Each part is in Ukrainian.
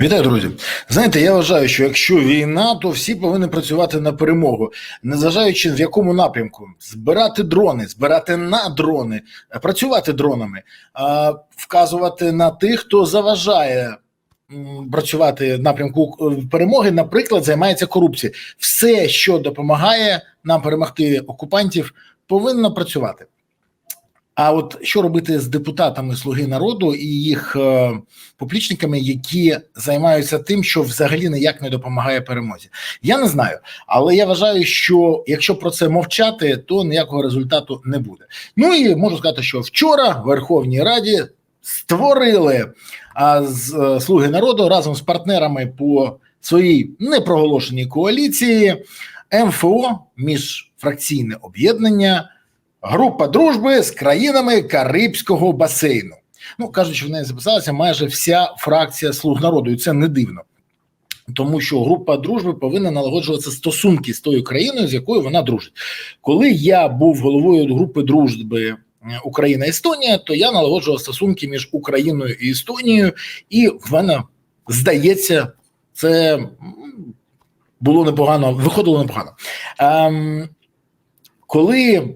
Вітаю, друзі. Знаєте, я вважаю, що якщо війна, то всі повинні працювати на перемогу, незважаючи в якому напрямку збирати дрони, збирати на дрони, працювати дронами, вказувати на тих, хто заважає працювати в напрямку е, перемоги, наприклад, займається корупцією. Все, що допомагає нам перемогти окупантів, повинно працювати. А от що робити з депутатами Слуги народу і їх е, поплічниками, які займаються тим, що взагалі ніяк не допомагає перемозі? Я не знаю, але я вважаю, що якщо про це мовчати, то ніякого результату не буде. Ну і можу сказати, що вчора в Верховній Раді створили а, з е, Слуги народу разом з партнерами по своїй непроголошеній коаліції МФО міжфракційне об'єднання. Група дружби з країнами Карибського басейну. Ну кажуть, що в неї записалася майже вся фракція слуг народу, і це не дивно. Тому що група дружби повинна налагоджувати стосунки з тою країною, з якою вона дружить. Коли я був головою групи дружби е, Україна-Естонія, то я налагоджував стосунки між Україною і Естонією, і в мене здається, це було непогано, виходило непогано. Ем, коли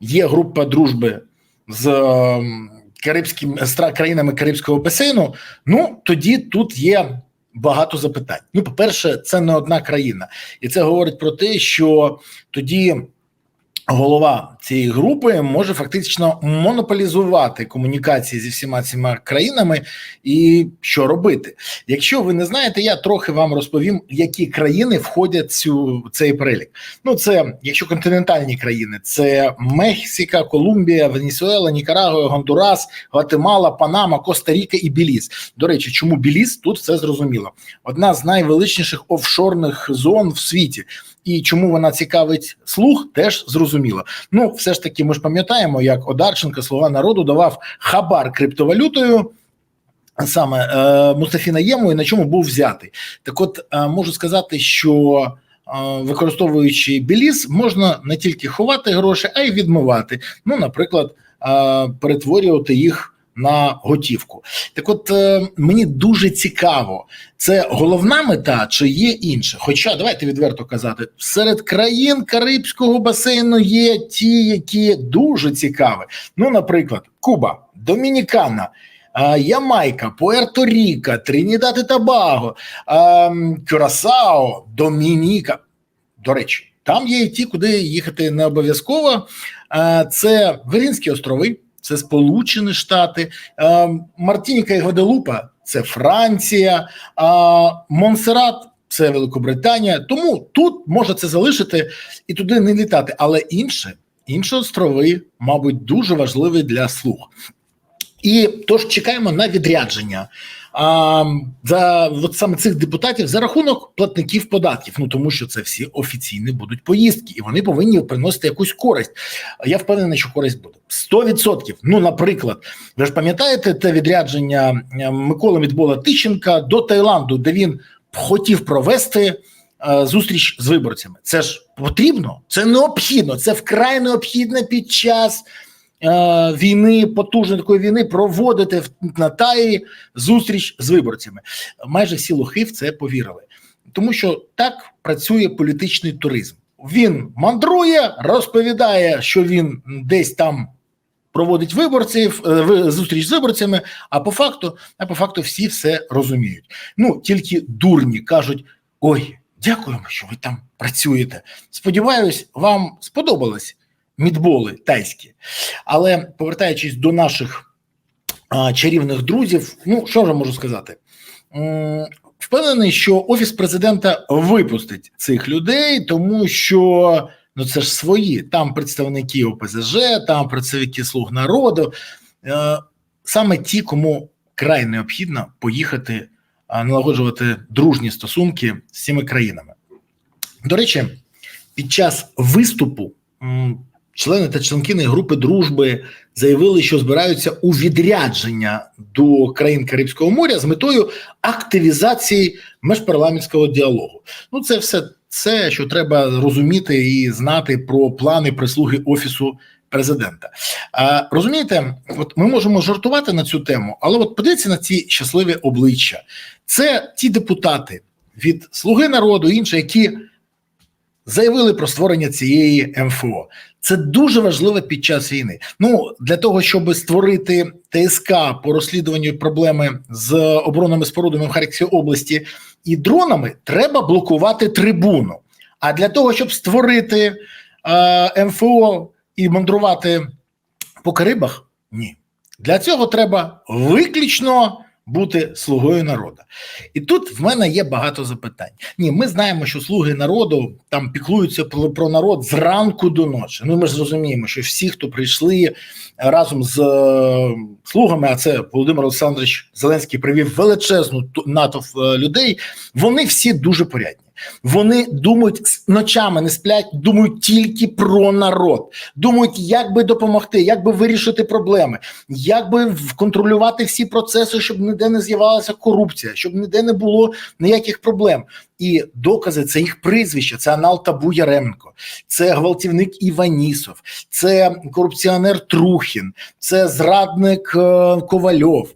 є група дружби з ем, Карибським з країнами Карибського басейну, ну тоді тут є багато запитань. Ну, по-перше, це не одна країна, і це говорить про те, що тоді голова цієї групи може фактично монополізувати комунікації зі всіма цими країнами, і що робити. Якщо ви не знаєте, я трохи вам розповім, які країни входять цю цей перелік. Ну, це якщо континентальні країни, це Мексика, Колумбія, Венесуела, Нікарагуа, Гондурас, Гватемала, Панама, Коста-Ріка і Біліз. До речі, чому Біліз? Тут все зрозуміло. Одна з найвеличніших офшорних зон в світі. І чому вона цікавить слух, теж зрозуміло. Ну, все ж таки, ми ж пам'ятаємо, як Одарченко, слуга народу, давав хабар криптовалютою. Саме е, Мустафі Наєму і на чому був взятий. Так, от е, можу сказати, що е, використовуючи біліз, можна не тільки ховати гроші, а й відмивати. Ну, наприклад, е, перетворювати їх на готівку. Так, от е, мені дуже цікаво, це головна мета чи є інше? Хоча давайте відверто казати, серед країн Карибського басейну є ті, які дуже цікаві. Ну, наприклад, Куба, Домінікана. Ямайка, Пуерто-Ріка, Тринідад і Табаго, а, Кюрасао, Домініка. До речі, там є і ті, куди їхати не обов'язково. Це Вирінські острови, це Сполучені Штати, а, Мартініка і Гваделупа це Франція, Монсерат це Великобританія. Тому тут можна це залишити і туди не літати. Але інше, інші острови, мабуть, дуже важливі для слух. І тож чекаємо на відрядження а, за от саме цих депутатів за рахунок платників податків. Ну тому що це всі офіційні будуть поїздки, і вони повинні приносити якусь користь. Я впевнений, що користь буде 100%. Ну, наприклад, ви ж пам'ятаєте те відрядження Миколи Мідбола Тищенка до Таїланду, де він хотів провести. е, Зустріч з виборцями. Це ж потрібно, це необхідно, це вкрай необхідно під час війни, потужної такої війни, проводити на Таї зустріч з виборцями. Майже всі лохи в це повірили, тому що так працює політичний туризм. Він мандрує, розповідає, що він десь там. Проводить виборців е, зустріч з виборцями, а по факту, а по факту всі все розуміють. Ну тільки дурні кажуть: ой, дякуємо, що ви там працюєте. Сподіваюсь, вам сподобались мідболи тайські. Але повертаючись до наших а, чарівних друзів, ну що я можу сказати? Впевнений, що офіс президента випустить цих людей, тому що ну це ж свої. Там представники ОПЗЖ, там представники слуг народу, е, саме ті, кому край необхідно поїхати налагоджувати дружні стосунки з цими країнами. До речі, під час виступу члени та членкини групи дружби заявили, що збираються у відрядження до країн Карибського моря з метою активізації межпарламентського діалогу. Ну, це все це, що треба розуміти і знати про плани прислуги офісу президента. А, розумієте, от ми можемо жартувати на цю тему, але от подивіться на ці щасливі обличчя. Це ті депутати від Слуги народу, інші, які заявили про створення цієї МФО. Це дуже важливо під час війни. Ну для того, щоб створити ТСК по розслідуванню проблеми з оборонними спорудами в Харківській області і дронами, треба блокувати трибуну. А для того, щоб створити е, МФО і мандрувати по Карибах, ні. Для цього треба виключно бути слугою народу. І тут в мене є багато запитань. Ні, ми знаємо, що слуги народу там піклуються про, народ зранку до ночі. Ну ми ж розуміємо, що всі, хто прийшли разом з е, слугами, а це Володимир Олександрович Зеленський привів величезну натовп е, людей. Вони всі дуже порядні. Вони думають ночами не сплять, думають тільки про народ, думають, як би допомогти, як би вирішити проблеми, як би контролювати всі процеси, щоб ніде не з'явилася корупція, щоб ніде не було ніяких проблем. І докази це їх прізвища, це Анал Табу Яременко, це гвалтівник Іванісов, це корупціонер Трухін, це зрадник е, Ковальов.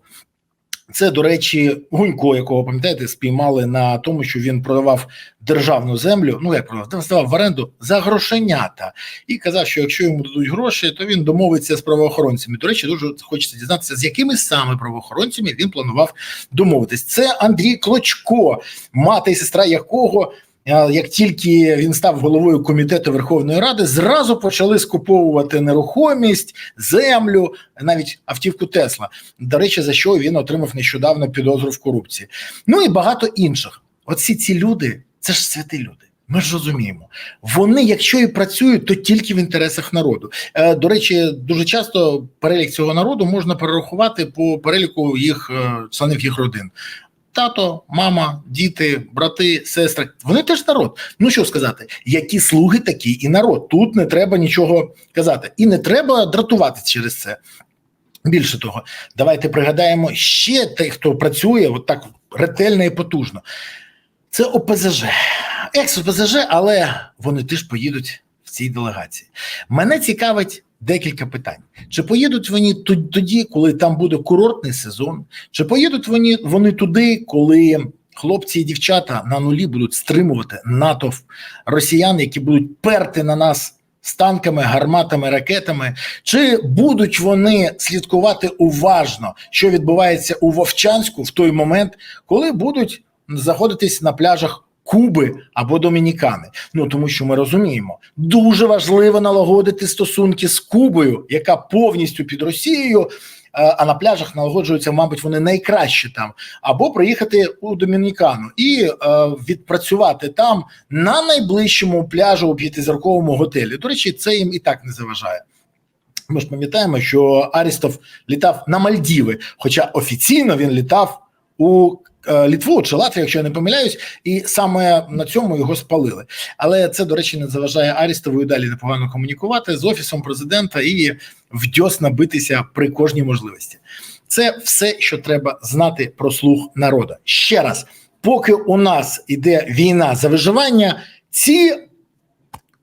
Це, до речі, Гунько, якого пам'ятаєте, спіймали на тому, що він продавав державну землю. Ну як продавав, здавав в оренду за грошенята і казав, що якщо йому дадуть гроші, то він домовиться з правоохоронцями. До речі, дуже хочеться дізнатися, з якими саме правоохоронцями він планував домовитись. Це Андрій Клочко, мати і сестра якого. Як тільки він став головою комітету Верховної Ради, зразу почали скуповувати нерухомість, землю, навіть автівку Тесла. До речі, за що він отримав нещодавно підозру в корупції. Ну і багато інших. Оці ці люди, це ж святі люди. Ми ж розуміємо, вони, якщо і працюють, то тільки в інтересах народу. Е, до речі, дуже часто перелік цього народу можна перерахувати по переліку їх е, членів їх родин. Тато, мама, діти, брати, сестри вони теж народ. Ну що сказати, які слуги, такі і народ. Тут не треба нічого казати, і не треба дратувати через це. Більше того, давайте пригадаємо ще тих, хто працює от так ретельно і потужно. Це ОПЗЖ, екс ОПЗЖ, але вони теж поїдуть цій делегації. Мене цікавить декілька питань: чи поїдуть вони тоді, коли там буде курортний сезон, чи поїдуть вони, вони туди, коли хлопці і дівчата на нулі будуть стримувати натовп росіян, які будуть перти на нас з танками, гарматами, ракетами, чи будуть вони слідкувати уважно, що відбувається у Вовчанську в той момент, коли будуть заходитись на пляжах Куби або Домінікани? Ну тому що ми розуміємо, дуже важливо налагодити стосунки з Кубою, яка повністю під Росією. е, А на пляжах налагоджуються, мабуть, вони найкраще там, або приїхати у Домінікану і е, відпрацювати там на найближчому пляжу у п'ятизірковому готелі. До речі, це їм і так не заважає. Ми ж пам'ятаємо, що Арістов літав на Мальдіви, хоча офіційно він літав у Літву чи Латвію, якщо я не помиляюсь, і саме на цьому його спалили. Але це, до речі, не заважає Арістову і далі непогано комунікувати з офісом президента і вдьосна битися при кожній можливості. Це все, що треба знати про слуг народу. Ще раз, поки у нас іде війна за виживання, ці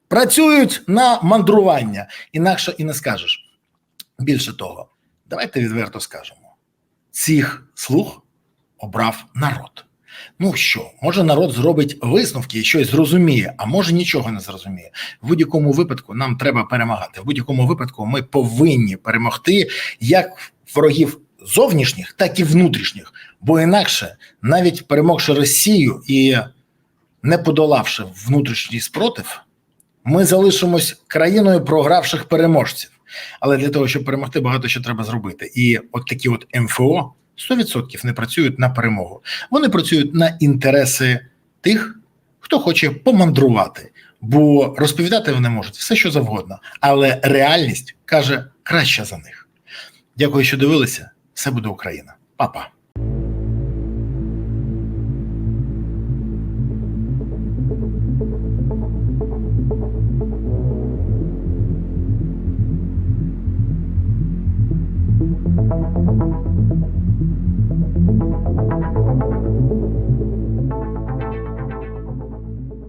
працюють на мандрування, інакше і не скажеш. Більше того, давайте відверто скажемо: цих слуг обрав народ. Ну що, може народ зробить висновки і щось зрозуміє, а може нічого не зрозуміє. В будь-якому випадку нам треба перемагати. В будь-якому випадку ми повинні перемогти як ворогів зовнішніх, так і внутрішніх. Бо інакше, навіть перемогши Росію і не подолавши внутрішній спротив, ми залишимось країною програвших переможців. Але для того, щоб перемогти, багато що треба зробити. І от такі от МФО 100% не працюють на перемогу. Вони працюють на інтереси тих, хто хоче помандрувати, бо розповідати вони можуть все, що завгодно, але реальність каже краще за них. Дякую, що дивилися. Все буде Україна. Па-па.